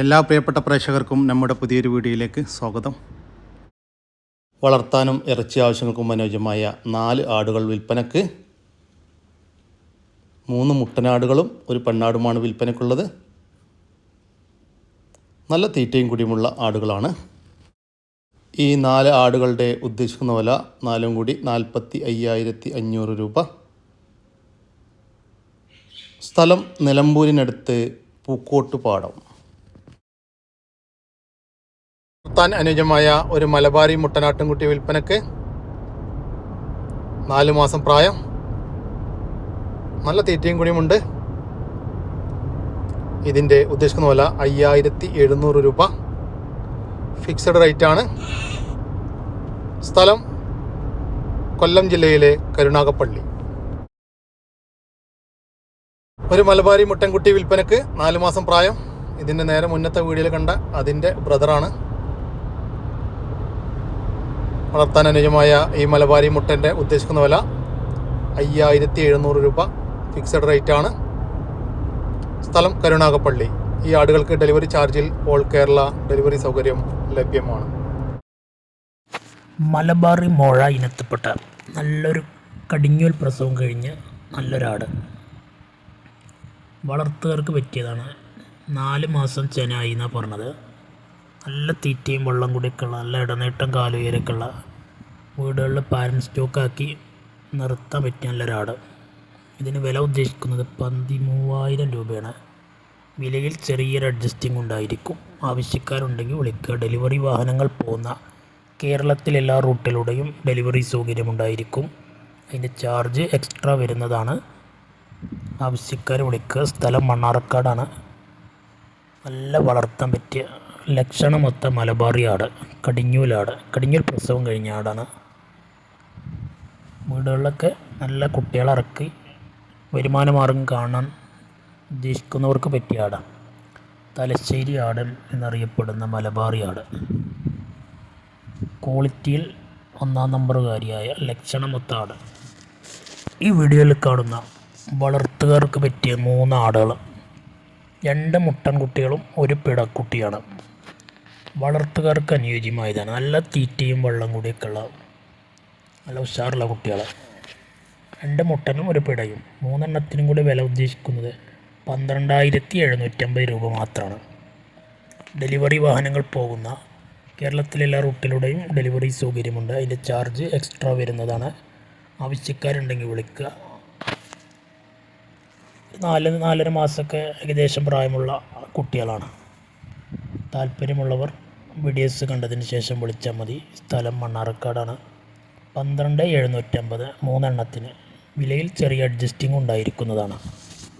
എല്ലാ പ്രിയപ്പെട്ട പ്രേക്ഷകർക്കും നമ്മുടെ പുതിയൊരു വീഡിയോയിലേക്ക് സ്വാഗതം. വളർത്താനും ഇറച്ചി ആവശ്യങ്ങൾക്കും അനുയോജ്യമായ നാല് ആടുകൾ വിൽപ്പനക്ക് മൂന്ന് മുട്ടനാടുകളും ഒരു പെണ്ണാടുമാണ് വിൽപ്പനക്കുള്ളത്. നല്ല തീറ്റയും കൂടിയുമുള്ള ആടുകളാണ്. ഈ നാല് ആടുകളുടെ ഉദ്ദേശിക്കുന്ന വില നാലും കൂടി നാൽപ്പത്തി അയ്യായിരത്തി അഞ്ഞൂറ് രൂപ. സ്ഥലം നിലമ്പൂരിനടുത്ത് പൂക്കോട്ടുപാടം. വളർത്താൻ അനുജമായ ഒരു മലബാരി മുട്ടനാട്ടുംകുട്ടി വിൽപ്പനക്ക് നാല് മാസം പ്രായം. നല്ല തീറ്റയും കൂടിയുമുണ്ട്. ഇതിന്റെ ഉദ്ദേശിക്കുന്ന വില അയ്യായിരത്തി എഴുന്നൂറ് രൂപ. ഫിക്സഡ് റേറ്റ് ആണ്. സ്ഥലം കൊല്ലം ജില്ലയിലെ കരുണാകപ്പള്ളി ഒരു മലബാരി മുട്ടൻകുട്ടി വിൽപ്പനക്ക് നാല് മാസം പ്രായം. ഇതിന്റെ നേരെ മുന്നത്തെ വീഡിയോയിൽ കണ്ട അതിന്റെ ബ്രദറാണ് വളർത്താൻ അനുയോജ്യമായ ഈ മലബാരി മുട്ടന്റെ ഉദ്ദേശിക്കുന്ന വില അയ്യായിരത്തി എഴുന്നൂറ് രൂപ. ഫിക്സഡ് റേറ്റ് ആണ്. സ്ഥലം കരുണാകപ്പള്ളി ഈ ആടുകൾക്ക് ഡെലിവറി ചാർജിൽ ഓൾ കേരള ഡെലിവറി സൗകര്യം ലഭ്യമാണ്. മലബാറി മോഴ ഇനത്തിൽപ്പെട്ട നല്ലൊരു കടിഞ്ഞൂൽ പ്രസവം കഴിഞ്ഞ് നല്ലൊരാട്. വളർത്തുകാർക്ക് പറ്റിയതാണ്. നാല് മാസം ചെനായി എന്നാണ് പറഞ്ഞത്. നല്ല തീറ്റയും വെള്ളം കൂടിയൊക്കെയുള്ള നല്ല ഇടനീട്ടം കാലുയരൊക്കെയുള്ള വീടുകളിൽ പാരൻ സ്റ്റോക്കാക്കി നിർത്താൻ പറ്റിയ നല്ലൊരാട്. ഇതിന് വില ഉദ്ദേശിക്കുന്നത് പതിമൂവായിരം രൂപയാണ്. വിലയിൽ ചെറിയൊരു അഡ്ജസ്റ്റിംഗ് ഉണ്ടായിരിക്കും. ആവശ്യക്കാരുണ്ടെങ്കിൽ വിളിക്കുക. ഡെലിവറി വാഹനങ്ങൾ പോകുന്ന കേരളത്തിലെ എല്ലാ റൂട്ടിലൂടെയും ഡെലിവറി സൗകര്യമുണ്ടായിരിക്കും അതിന്റെ ചാർജ് എക്സ്ട്രാ വരുന്നതാണ്. ആവശ്യക്കാർ വിളിക്കുക. സ്ഥലം മണ്ണാർക്കാടാണ്. നല്ല വളർത്താൻ പറ്റിയ ലക്ഷണമൊത്ത മലബാറി കടിഞ്ഞൂലാട്. കടിഞ്ഞൂൽ പ്രസവം കഴിഞ്ഞ ആടാണ്. വീടുകളിലൊക്കെ നല്ല കുട്ടികളിറക്കി വരുമാന മാർഗം കാണാൻ ഉദ്ദേശിക്കുന്നവർക്ക് പറ്റിയ ആടാണ് തലശ്ശേരി ആടൽ എന്നറിയപ്പെടുന്ന മലബാറി ക്വാളിറ്റിയിൽ ഒന്നാം നമ്പറുകാരിയായ ലക്ഷണമൊത്ത ആട്. ഈ വീഡിയോയിൽ കാണുന്ന വളർത്തുകാർക്ക് പറ്റിയ മൂന്ന് ആടുകൾ രണ്ട് മുട്ടൻകുട്ടികളും ഒരു പിടക്കുട്ടിയാണ്. വളർത്തുകാർക്ക് അനുയോജ്യമായതാണ്. നല്ല തീറ്റയും വെള്ളം കൂടിയൊക്കെ ഉള്ള നല്ല ഉഷാറുള്ള കുട്ടികൾ രണ്ട് മുട്ടനും ഒരു പിടയും. മൂന്നെണ്ണത്തിനും കൂടി വില ഉദ്ദേശിക്കുന്നത് പന്ത്രണ്ടായിരത്തി എഴുന്നൂറ്റമ്പത് രൂപ മാത്രമാണ്. ഡെലിവറി വാഹനങ്ങൾ പോകുന്ന കേരളത്തിലെ എല്ലാ റൂട്ടിലൂടെയും ഡെലിവറി സൗകര്യമുണ്ട്. അതിന്റെ ചാർജ് എക്സ്ട്രാ വരുന്നതാണ്. ആവശ്യക്കാരുണ്ടെങ്കിൽ വിളിക്കുക. നാല് നാലര മാസമൊക്കെ ഏകദേശം പ്രായമുള്ള കുട്ടികളാണ്. താല്പര്യമുള്ളവർ വീഡിയോസ് കണ്ടതിന് ശേഷം വിളിച്ചാൽ മതി. സ്ഥലം മണ്ണാർക്കാടാണ്. പന്ത്രണ്ട് എഴുന്നൂറ്റമ്പത് മൂന്നെണ്ണത്തിന് വിലയിൽ ചെറിയ അഡ്ജസ്റ്റിംഗ് ഉണ്ടായിരിക്കുന്നതാണ്.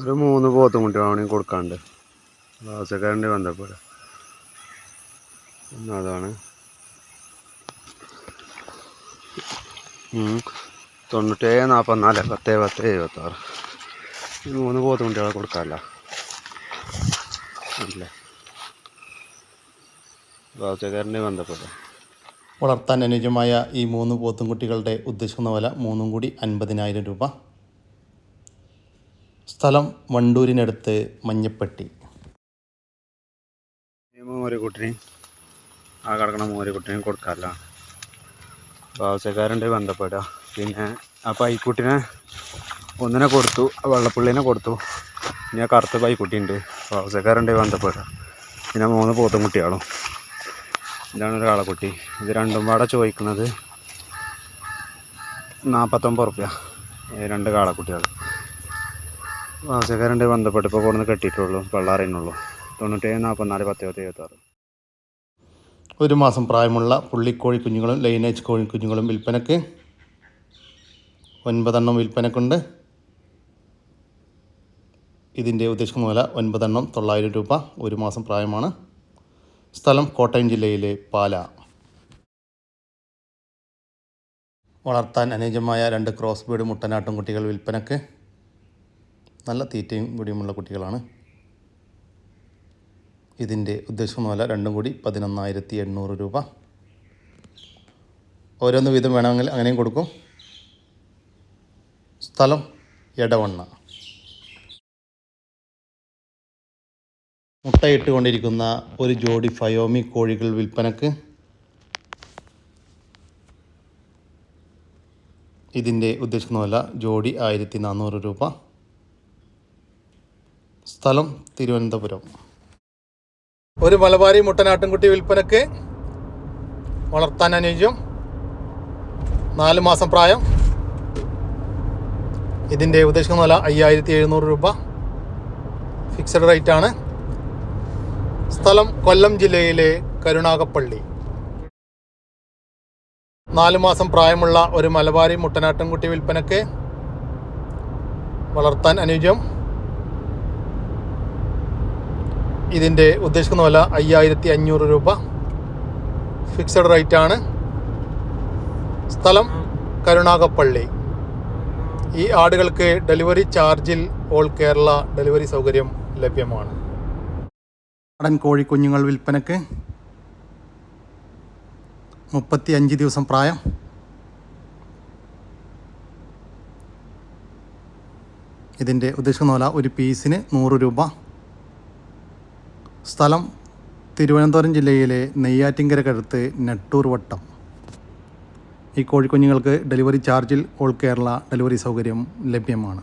ഒരു മൂന്ന് പോത്തും കുട്ടികളാണെങ്കിൽ കൊടുക്കാണ്ട്. ആവശ്യക്കാരന്റെ ബന്ധപ്പെടാം. അതാണ്. തൊണ്ണൂറ്റേഴ് നാൽപ്പത്തിനാല് പത്ത് പത്ത് എഴുപത്താറ്. മൂന്ന് പോത്തും കുട്ടികളെ കൊടുക്കാമല്ലോ. അല്ലേ ആവശ്യക്കാരന്റെ ബന്ധപ്പെട്ട്. വളർത്താൻ അനുയോജ്യമായ ഈ മൂന്ന് പോത്തുംകുട്ടികളുടെ ഉദ്ദേശിക്കുന്ന വില മൂന്നും കൂടി അൻപതിനായിരം രൂപ. സ്ഥലം വണ്ടൂരിനടുത്ത് മഞ്ഞപ്പെട്ടി. ഈ മോരിക്കുട്ടിനെ ആ കിടക്കണ മോരിക്കുട്ടിനെ കൊടുക്കാമല്ല. അപ്പോൾ ബന്ധപ്പെട്ട ബന്ധപ്പെടുക. പിന്നെ ആ പൈക്കുട്ടിനെ ഒന്നിനെ കൊടുത്തു ആ വെള്ളപ്പുള്ളിനെ കൊടുത്തു. പിന്നെ കറുത്ത പൈക്കുട്ടി ഉണ്ട് അപ്പോൾ ആവശ്യക്കാരുണ്ട് ബന്ധപ്പെടുക. പിന്നെ മൂന്ന് പോത്തും കുട്ടികളും ഇതാണ് ഒരു കാളക്കുട്ടി ഇത് രണ്ടും പാടെ ചോദിക്കുന്നത് നാൽപ്പത്തൊമ്പത് റുപ്യ. രണ്ട് കാളക്കുട്ടികൾ വാസക്കാരന്റെ ബന്ധപ്പെട്ട് ഇപ്പോൾ കൊടുന്ന് കെട്ടിയിട്ടുള്ളൂ. പള്ളാറിനുള്ളൂ തൊണ്ണൂറ്റേഴ് നാൽപ്പത്തിനാല് പത്ത് പത്ത് എഴുപത്താറ് ഒരു മാസം പ്രായമുള്ള പുള്ളിക്കോഴി കുഞ്ഞുങ്ങളും ലൈനേജ് കോഴി കുഞ്ഞുങ്ങളും വിൽപ്പനക്ക് ഒൻപതെണ്ണം വിൽപ്പനക്കുണ്ട്. ഇതിന്റെ ഉദ്ദേശിക്കുന്ന വില ഒൻപതെണ്ണം തൊള്ളായിരം രൂപ ഒരു മാസം പ്രായമാണ്. സ്ഥലം കോട്ടയം ജില്ലയിലെ പാല. വളർത്താൻ അനുയോജ്യമായ രണ്ട് ക്രോസ് ബീഡ് മുട്ടനാട്ടും കുട്ടികൾ വിൽപ്പനക്ക് നല്ല തീറ്റയും കൂടിയുമുള്ള കുട്ടികളാണ്. ഇതിന്റെ ഉദ്ദേശം വില രണ്ടും കൂടി പതിനൊന്നായിരത്തി എണ്ണൂറ് രൂപ. ഓരോന്ന് വീതം വേണമെങ്കിൽ അങ്ങനെയും കൊടുക്കും. സ്ഥലം എടവണ്ണ. മുട്ടയിട്ടുകൊണ്ടിരിക്കുന്ന ഒരു ജോഡി ഫയോമി കോഴികൾ വിൽപ്പനക്ക് ഇതിന്റെ ഉദ്ദേശിക്കുന്ന വില ജോഡി ആയിരത്തി നാനൂറ് രൂപ. സ്ഥലം തിരുവനന്തപുരം. ഒരു മലബാരി മുട്ടനാട്ടിൻകുട്ടി വിൽപ്പനക്ക് വളർത്താൻ അനുയോജ്യം നാല് മാസം പ്രായം. ഇതിന്റെ ഉദ്ദേശിക്കുന്ന വില അയ്യായിരത്തി എഴുന്നൂറ് രൂപ. ഫിക്സഡ് റേറ്റാണ് സ്ഥലം കൊല്ലം ജില്ലയിലെ കരുണാകപ്പള്ളി നാലു മാസം പ്രായമുള്ള ഒരു മലബാരി മുട്ടനാട്ടിൻകുട്ടി വിൽപ്പനക്ക് വളർത്താൻ അനുയോജ്യം. ഇതിന്റെ ഉദ്ദേശിക്കുന്ന വില അയ്യായിരത്തി അഞ്ഞൂറ് രൂപ. ഫിക്സഡ് റേറ്റ് ആണ്. സ്ഥലം കരുണാകപ്പള്ളി ഈ ആടുകൾക്ക് ഡെലിവറി ചാർജിൽ ഓൾ കേരള ഡെലിവറി സൗകര്യം ലഭ്യമാണ്. നാടൻ കോഴിക്കുഞ്ഞുങ്ങൾ വിൽപ്പനക്ക് മുപ്പത്തി അഞ്ച് ദിവസം പ്രായം. ഇതിന്റെ ഉദ്ദേശം വില ഒരു പീസിന് നൂറ് രൂപ. സ്ഥലം തിരുവനന്തപുരം ജില്ലയിലെ നെയ്യാറ്റിങ്കരക്കടുത്ത് നെട്ടൂർ വട്ടം. ഈ കോഴിക്കുഞ്ഞുങ്ങൾക്ക് ഡെലിവറി ചാർജിൽ ഓൾ കേരള ഡെലിവറി സൗകര്യം ലഭ്യമാണ്.